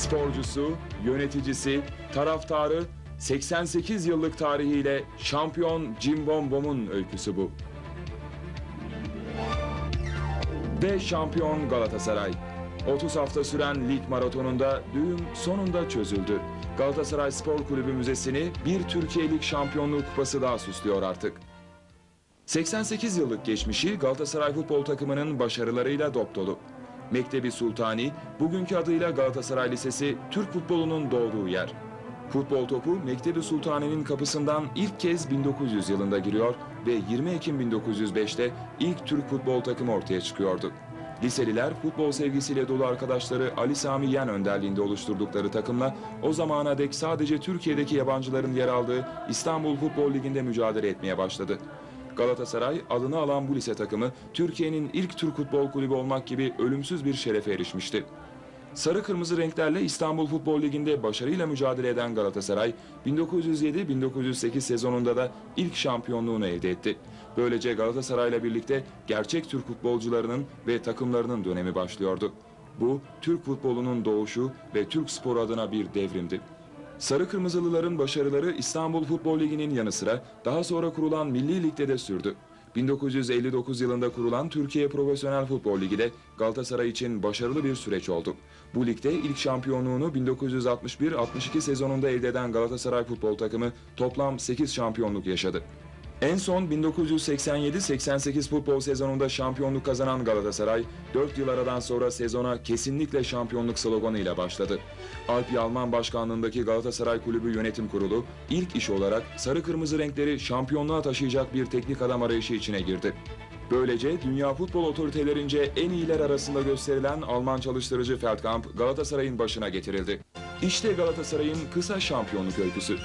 Sporcusu, yöneticisi, taraftarı 88 yıllık tarihiyle şampiyon Jim Bombom'un öyküsü bu. Ve şampiyon Galatasaray. 30 hafta süren lig maratonunda düğüm sonunda çözüldü. Galatasaray Spor Kulübü Müzesi'ni bir Türkiye Lig Şampiyonluğu kupası daha süslüyor artık. 88 yıllık geçmişi Galatasaray futbol takımının başarılarıyla dop dolu. Mektebi Sultani, bugünkü adıyla Galatasaray Lisesi, Türk futbolunun doğduğu yer. Futbol topu Mektebi Sultani'nin kapısından ilk kez 1900 yılında giriyor ve 20 Ekim 1905'te ilk Türk futbol takımı ortaya çıkıyordu. Liseliler futbol sevgisiyle dolu arkadaşları Ali Sami Yen önderliğinde oluşturdukları takımla o zamana dek sadece Türkiye'deki yabancıların yer aldığı İstanbul Futbol Ligi'nde mücadele etmeye başladı. Galatasaray adını alan bu lise takımı Türkiye'nin ilk Türk futbol kulübü olmak gibi ölümsüz bir şerefe erişmişti. Sarı kırmızı renklerle İstanbul Futbol Ligi'nde başarıyla mücadele eden Galatasaray 1907-1908 sezonunda da ilk şampiyonluğunu elde etti. Böylece Galatasaray'la birlikte gerçek Türk futbolcularının ve takımlarının dönemi başlıyordu. Bu Türk futbolunun doğuşu ve Türk spor adına bir devrimdi. Sarı Kırmızılıların başarıları İstanbul Futbol Ligi'nin yanı sıra daha sonra kurulan Milli Lig'de de sürdü. 1959 yılında kurulan Türkiye Profesyonel Futbol Ligi de Galatasaray için başarılı bir süreç oldu. Bu ligde ilk şampiyonluğunu 1961-62 sezonunda elde eden Galatasaray futbol takımı toplam 8 şampiyonluk yaşadı. En son 1987-88 futbol sezonunda şampiyonluk kazanan Galatasaray, 4 yıl aradan sonra sezona kesinlikle şampiyonluk sloganıyla başladı. Alp Yalman başkanlığındaki Galatasaray Kulübü Yönetim Kurulu, ilk iş olarak sarı kırmızı renkleri şampiyonluğa taşıyacak bir teknik adam arayışı içine girdi. Böylece dünya futbol otoritelerince en iyiler arasında gösterilen Alman çalıştırıcı Feldkamp Galatasaray'ın başına getirildi. İşte Galatasaray'ın kısa şampiyonluk öyküsü.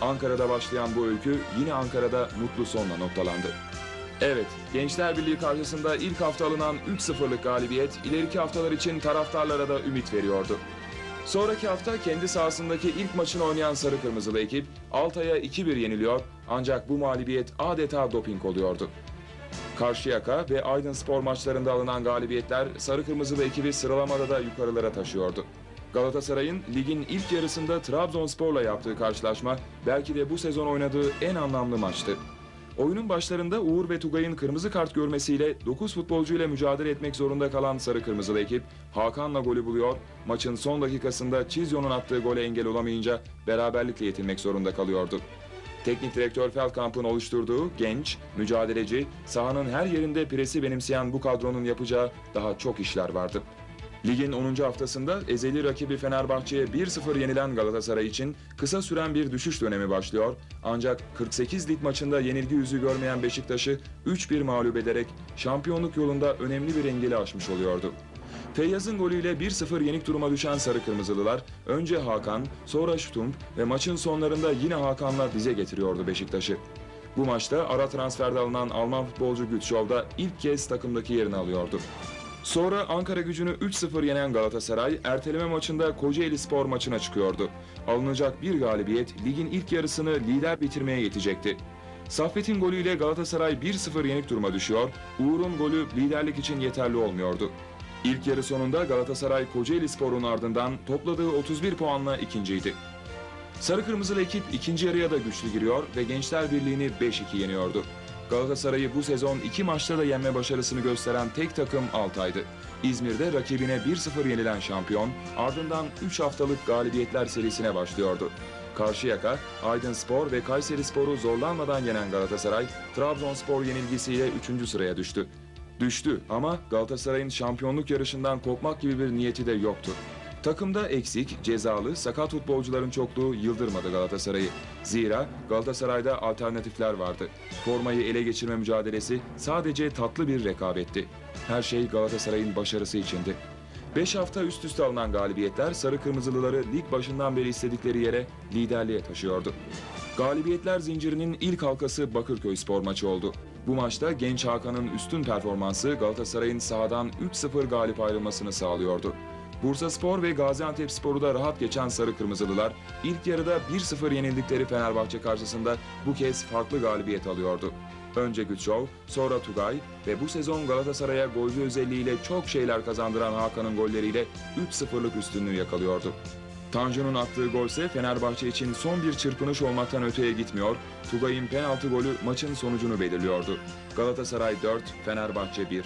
Ankara'da başlayan bu öykü yine Ankara'da mutlu sonla noktalandı. Evet, Gençler Birliği karşısında ilk hafta alınan 3-0'lık galibiyet ileriki haftalar için taraftarlara da ümit veriyordu. Sonraki hafta kendi sahasındaki ilk maçını oynayan Sarı Kırmızılı ekip Altay'a 2-1 yeniliyor ancak bu mağlubiyet adeta doping oluyordu. Karşıyaka ve Aydın Spor maçlarında alınan galibiyetler Sarı Kırmızılı ekibi sıralamada da yukarılara taşıyordu. Galatasaray'ın ligin ilk yarısında Trabzonspor'la yaptığı karşılaşma belki de bu sezon oynadığı en anlamlı maçtı. Oyunun başlarında Uğur ve Tugay'ın kırmızı kart görmesiyle 9 futbolcuyla mücadele etmek zorunda kalan Sarı Kırmızılı ekip Hakan'la golü buluyor, maçın son dakikasında Çizyon'un attığı gole engel olamayınca beraberlikle yetinmek zorunda kalıyordu. Teknik direktör Feldkamp'ın oluşturduğu genç, mücadeleci, sahanın her yerinde presi benimseyen bu kadronun yapacağı daha çok işler vardı. Ligin 10. haftasında ezeli rakibi Fenerbahçe'ye 1-0 yenilen Galatasaray için kısa süren bir düşüş dönemi başlıyor. Ancak 48 lig maçında yenilgi yüzü görmeyen Beşiktaş'ı 3-1 mağlup ederek şampiyonluk yolunda önemli bir engeli aşmış oluyordu. Feyyaz'ın golüyle 1-0 yenik duruma düşen Sarı Kırmızılılar önce Hakan, sonra Şutump ve maçın sonlarında yine Hakan'la dize getiriyordu Beşiktaş'ı. Bu maçta ara transferde alınan Alman futbolcu Gütschov da ilk kez takımdaki yerini alıyordu. Sonra Ankara gücünü 3-0 yenen Galatasaray erteleme maçında Kocaeli Spor maçına çıkıyordu. Alınacak bir galibiyet ligin ilk yarısını lider bitirmeye yetecekti. Saffet'in golüyle Galatasaray 1-0 yenik duruma düşüyor, Uğur'un golü liderlik için yeterli olmuyordu. İlk yarı sonunda Galatasaray Kocaeli Spor'un ardından topladığı 31 puanla ikinciydi. Sarı Kırmızılı ekip ikinci yarıya da güçlü giriyor ve Gençler Birliği'ni 5-2 yeniyordu. Galatasaray'ı bu sezon iki maçta da yenme başarısını gösteren tek takım Altay'dı. İzmir'de rakibine 1-0 yenilen şampiyon ardından 3 haftalık galibiyetler serisine başlıyordu. Karşıyaka, Aydınspor ve Kayseri Spor'u zorlanmadan yenen Galatasaray, Trabzonspor yenilgisiyle 3. sıraya düştü. Düştü ama Galatasaray'ın şampiyonluk yarışından kopmak gibi bir niyeti de yoktu. Takımda eksik, cezalı, sakat futbolcuların çokluğu yıldırmadı Galatasaray'ı. Zira Galatasaray'da alternatifler vardı. Formayı ele geçirme mücadelesi sadece tatlı bir rekabetti. Her şey Galatasaray'ın başarısı içindi. 5 hafta üst üste alınan galibiyetler Sarı Kırmızılıları lig başından beri istedikleri yere liderliğe taşıyordu. Galibiyetler zincirinin ilk halkası Bakırköy spor maçı oldu. Bu maçta genç Hakan'ın üstün performansı Galatasaray'ın sahadan 3-0 galip ayrılmasını sağlıyordu. Bursa Spor ve Gaziantep Spor'u da rahat geçen Sarı Kırmızılılar ilk yarıda 1-0 yenildikleri Fenerbahçe karşısında bu kez farklı galibiyet alıyordu. Önce Güçov, sonra Tugay ve bu sezon Galatasaray'a golcü özelliğiyle çok şeyler kazandıran Hakan'ın golleriyle 3-0'lık üstünlüğü yakalıyordu. Tanju'nun attığı golse Fenerbahçe için son bir çırpınış olmaktan öteye gitmiyor, Tugay'ın penaltı golü maçın sonucunu belirliyordu. Galatasaray 4, Fenerbahçe 1.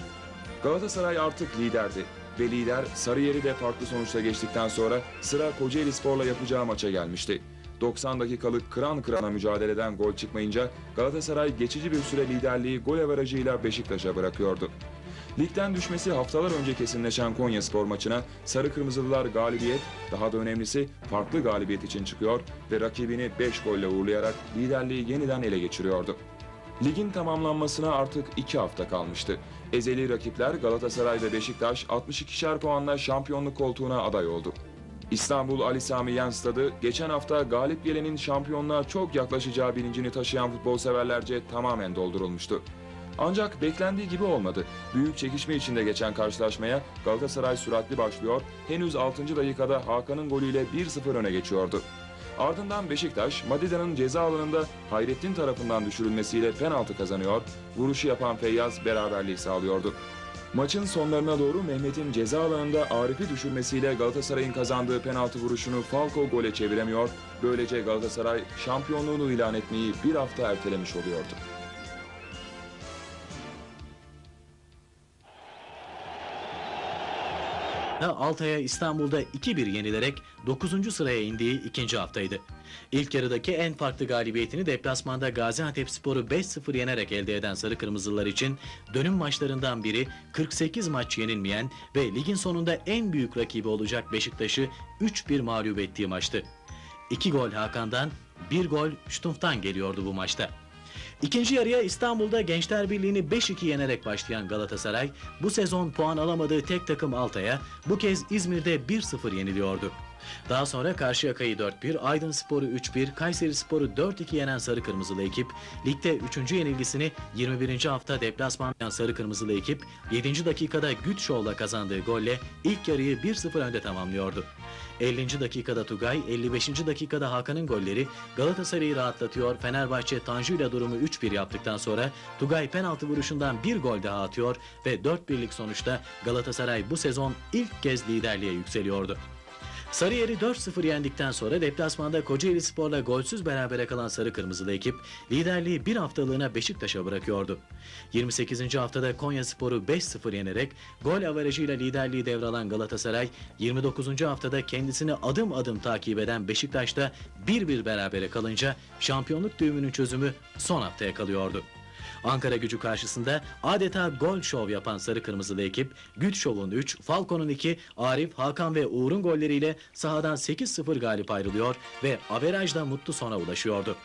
Galatasaray artık liderdi ve lider Sarıyer'i de farklı sonuçla geçtikten sonra sıra Kocaeli Spor'la yapacağı maça gelmişti. 90 dakikalık kıran kırana mücadeleden gol çıkmayınca Galatasaray geçici bir süre liderliği gol averajıyla Beşiktaş'a bırakıyordu. Ligden düşmesi haftalar önce kesinleşen Konya Spor maçına Sarı Kırmızılılar galibiyet, daha da önemlisi farklı galibiyet için çıkıyor ve rakibini 5 golle uğurlayarak liderliği yeniden ele geçiriyordu. Ligin tamamlanmasına artık 2 hafta kalmıştı. Ezeli rakipler Galatasaray ve Beşiktaş 62'şer puanla şampiyonluk koltuğuna aday oldu. İstanbul Ali Sami Yen Stadı geçen hafta galip gelenin şampiyonluğa çok yaklaşacağı bilincini taşıyan futbol severlerce tamamen doldurulmuştu. Ancak beklendiği gibi olmadı. Büyük çekişme içinde geçen karşılaşmaya Galatasaray süratli başlıyor, henüz 6. dakikada Hakan'ın golüyle 1-0 öne geçiyordu. Ardından Beşiktaş, Madida'nın ceza alanında Hayrettin tarafından düşürülmesiyle penaltı kazanıyor, vuruşu yapan Feyyaz beraberliği sağlıyordu. Maçın sonlarına doğru Mehmet'in ceza alanında Arif'i düşürmesiyle Galatasaray'ın kazandığı penaltı vuruşunu Falco gole çeviremiyor, böylece Galatasaray şampiyonluğunu ilan etmeyi bir hafta ertelemiş oluyordu. Altay'a İstanbul'da 2-1 yenilerek 9. sıraya indiği ikinci haftaydı. İlk yarıdaki en farklı galibiyetini deplasmanda Gaziantepspor'u 5-0 yenerek elde eden Sarı Kırmızılar için dönüm maçlarından biri 48 maç yenilmeyen ve ligin sonunda en büyük rakibi olacak Beşiktaş'ı 3-1 mağlup ettiği maçtı. 2 gol Hakan'dan, 1 gol Stumpf'tan geliyordu bu maçta. İkinci yarıya İstanbul'da Gençler Birliği'ni 5-2 yenerek başlayan Galatasaray, bu sezon puan alamadığı tek takım Altay'a bu kez İzmir'de 1-0 yeniliyordu. Daha sonra Karşıyaka'yı 4-1, Aydın Spor'u 3-1, Kayseri Spor'u 4-2 yenen Sarı Kırmızılı ekip, ligde 3. yenilgisini 21. hafta deplasman Sarı Kırmızılı ekip, 7. dakikada güç kazandığı golle ilk yarıyı 1-0 önde tamamlıyordu. 50. dakikada Tugay, 55. dakikada Hakan'ın golleri Galatasaray'ı rahatlatıyor. Fenerbahçe Tanju ile durumu 3-1 yaptıktan sonra Tugay penaltı vuruşundan bir gol daha atıyor ve 4-1'lik sonuçta Galatasaray bu sezon ilk kez liderliğe yükseliyordu. Sarıyer'i 4-0 yendikten sonra deplasmanda Kocaeli Spor'la golsüz berabere kalan Sarı Kırmızılı ekip liderliği bir haftalığına Beşiktaş'a bırakıyordu. 28. haftada Konya Spor'u 5-0 yenerek gol averajıyla liderliği devralan Galatasaray 29. haftada kendisini adım adım takip eden Beşiktaş'ta 1-1 berabere kalınca şampiyonluk düğümünün çözümü son haftaya kalıyordu. Ankara gücü karşısında adeta gol şov yapan sarı kırmızılı ekip Güç Şov'un 3, Falcon'un 2, Arif, Hakan ve Uğur'un golleriyle sahadan 8-0 galip ayrılıyor ve averajda mutlu sona ulaşıyordu.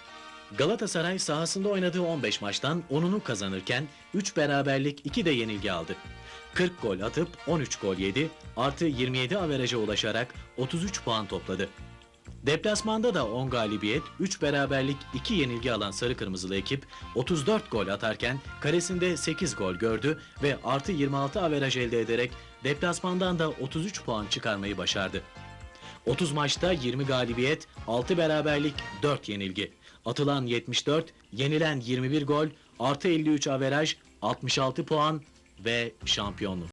Galatasaray sahasında oynadığı 15 maçtan 10'unu kazanırken 3 beraberlik 2 de yenilgi aldı. 40 gol atıp 13 gol yedi, artı 27 averaja ulaşarak 33 puan topladı. Deplasmanda da 10 galibiyet, 3 beraberlik, 2 yenilgi alan Sarı Kırmızılı ekip 34 gol atarken karesinde 8 gol gördü ve artı 26 averaj elde ederek deplasmandan da 33 puan çıkarmayı başardı. 30 maçta 20 galibiyet, 6 beraberlik, 4 yenilgi. Atılan 74, yenilen 21 gol, artı 53 averaj, 66 puan ve şampiyonluk.